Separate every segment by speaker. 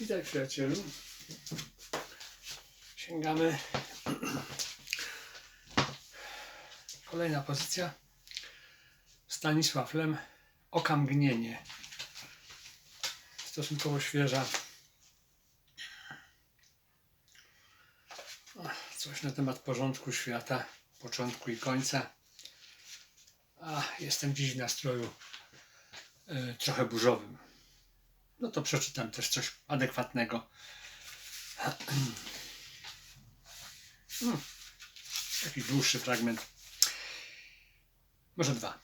Speaker 1: Witaj przyjacielu. Sięgamy. Kolejna pozycja. Stanisław Lem. Okamgnienie. Stosunkowo świeża. Coś na temat porządku świata, początku i końca. A, jestem dziś w nastroju y, trochę burzowym. No to przeczytam też coś adekwatnego. Hmm. Taki dłuższy fragment. Może dwa.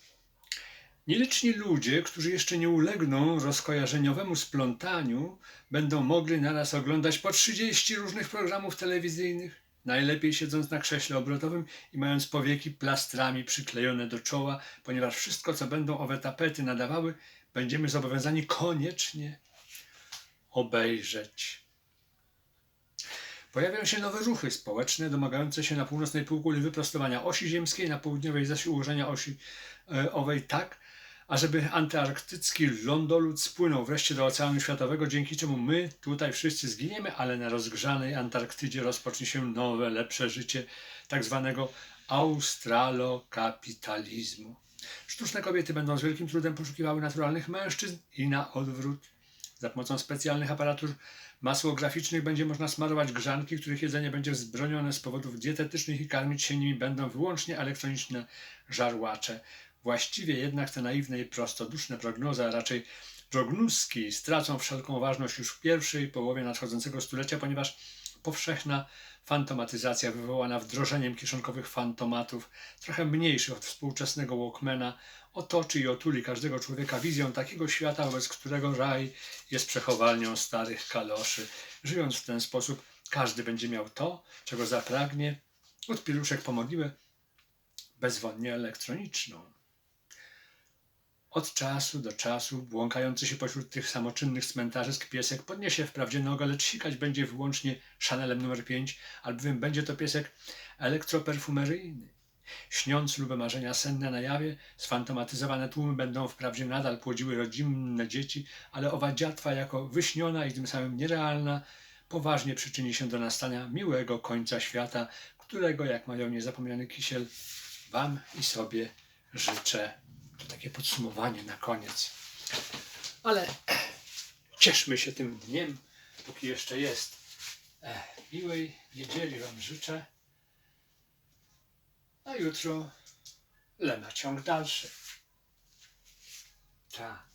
Speaker 1: Nieliczni ludzie, którzy jeszcze nie ulegną rozkojarzeniowemu splątaniu, będą mogli naraz oglądać po 30 różnych programów telewizyjnych, najlepiej siedząc na krześle obrotowym i mając powieki plastrami przyklejone do czoła, ponieważ wszystko, co będą owe tapety nadawały, będziemy zobowiązani koniecznie obejrzeć. Pojawią się nowe ruchy społeczne domagające się na północnej półkuli wyprostowania osi ziemskiej, na południowej zaś ułożenia osi e, owej tak, ażeby antarktycki lądolud spłynął wreszcie do Oceanu Światowego, dzięki czemu my tutaj wszyscy zginiemy, ale na rozgrzanej Antarktydzie rozpocznie się nowe, lepsze życie tak zwanego australokapitalizmu. Sztuczne kobiety będą z wielkim trudem poszukiwały naturalnych mężczyzn i na odwrót. Za pomocą specjalnych aparatur masłograficznych będzie można smarować grzanki, których jedzenie będzie wzbronione z powodów dietetycznych i karmić się nimi będą wyłącznie elektroniczne żarłacze. Właściwie jednak te naiwne i prostoduszne prognozy, a raczej prognózki stracą wszelką ważność już w pierwszej połowie nadchodzącego stulecia, ponieważ powszechna fantomatyzacja wywołana wdrożeniem kieszonkowych fantomatów, trochę mniejszych od współczesnego Walkmana, otoczy i otuli każdego człowieka wizją takiego świata, wobec którego raj jest przechowalnią starych kaloszy. Żyjąc w ten sposób, każdy będzie miał to, czego zapragnie, od pieluszek po modliwę bezwonnie elektroniczną. Od czasu do czasu, błąkający się pośród tych samoczynnych cmentarzysk piesek podniesie wprawdzie nogę, lecz sikać będzie wyłącznie Chanelem numer 5, albowiem będzie to piesek elektroperfumeryjny. Śniąc lub marzenia senne na jawie, sfantomatyzowane tłumy będą wprawdzie nadal płodziły rodzinne dzieci, ale owa dziatwa jako wyśniona i tym samym nierealna poważnie przyczyni się do nastania miłego końca świata, którego, jak mają niezapomniany kisiel, wam i sobie życzę. To takie podsumowanie na koniec. Ale cieszmy się tym dniem, póki jeszcze jest. Miłej niedzieli Wam życzę. A jutro Lema ciąg dalszy. Tak.